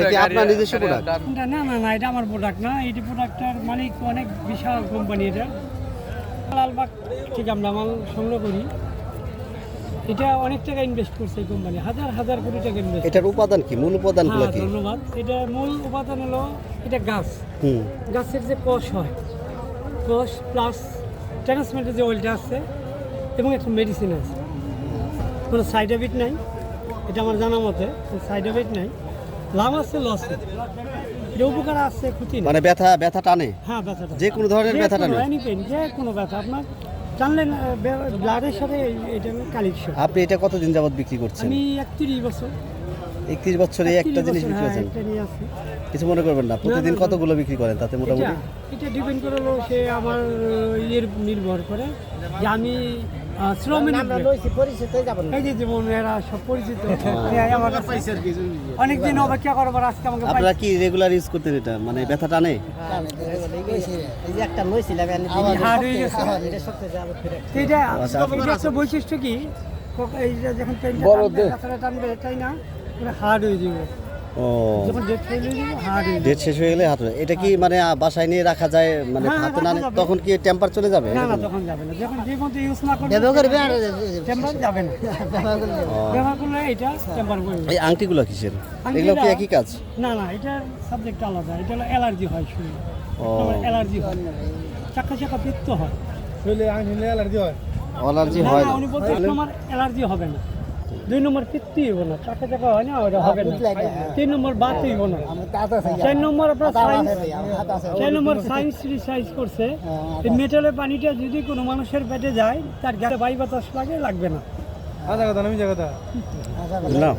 এটা কি আপনার নিজস্ব প্রোডাক্ট না না না এটা আমার প্রোডাক্ট না। এই প্রোডাক্টটার মালিক অনেক বিশাল কোম্পানি এটা। লালবাগ থেকে আমরা মাল সংগ্রহ করি। এটা অনেক টাকা ইনভেস্ট করছে এই কোম্পানি হাজার হাজার কোটি টাকা ইনভেস্ট এটার উপাদান কি? মূল উপাদানগুলো হ্যাঁ কি? ধন্যবাদ। এটা মূল উপাদান হলো এটা গাছ। হুম। গাছের যে কষ হয় কষ প্লাস ট্রান্সমেন্টের যে অয়েলটা আছে এবং একটা মেডিসিন আছে। কোনো সাইড এফেক্ট নাই। এটা আমার জানা মতে সাইড এফেক্ট নাই। লাভ আছে লস এটা উপকার আছে ক্ষতি মানে ব্যথা ব্যথা টানে? হ্যাঁ ব্যথা যে কোনো ধরনের কোনো, নয়? যে কোনো ব্যথা। আপনার জানলেন ব্লাডের সাথে এটা কালেকশন আপনি এটা কতদিন যাবত বিক্রি করছেন? আমি একত্রিশ বছর। একত্রিশ বছরে একটা জিনিস বিক্রি হ্যাঁ, আসি। কিছু মনে করবেন না প্রতিদিন। কতগুলো বিক্রি করেন তাতে মোটামুটি? এটা ডিপেন্ড করে হলো সে আমার ইয়ের নির্ভর করে যে আমি শ্রমের উপরে। এই যে যেমন এরা সব পরিচিত। এরাই আমার কাছে অনেকদিন অপেক্ষা করবার আজকে আমাকে আপনারা কি রেগুলার ইউজ করতেন এটা? মানে ব্যথা টানে? হার্ড গেছে। তো এটা তবে এটা একটা বৈশিষ্ট্য কি? এই যে যখন টানবে ব্যথাটা টানবে এটাই না? হার্ড হয়ে যাবে। ও। যখন ডেট ফেল হয়ে যাবে হার্ড হয়ে যাবে ডেট শেষ হয়ে গেলে হাত এটা কি মানে বাসায় নিয়ে রাখা যায়? মানে হ্যাঁ, হাতে না। তখন কি টেম্পার চলে যাবে? না না তখন যাবে না। যখন যে পর্যন্ত ইউজ না করবে টেম্পার যাবে না। ব্যবহার করলে এটা টেম্পার করবে এই আংটিগুলো কিসের? এগুলো কি একই কাজ? না না এটার সাবজেক্ট আলাদা। এটা হলো অ্যালার্জি হয় শুনে অ্যালার্জি হয়। চাকা চাকা পিত্ত হয়। অ্যালার্জি না হয়। না না উনি বলতে এক অ্যালার্জি হবে না। দুই নম্বর পিত্তি হইব না চাকা চাকা হয় না ওটা হবে না। তিন নম্বর বাদ হইব না। চার নম্বর আপনার সাইন্স চার নম্বর সায়েন্স রিসার্চ করছে। এই মেটালের পানিটা যদি কোনো মানুষের পেটে যায় তার গায়ে বাই বাতাস লাগে লাগবে না। না।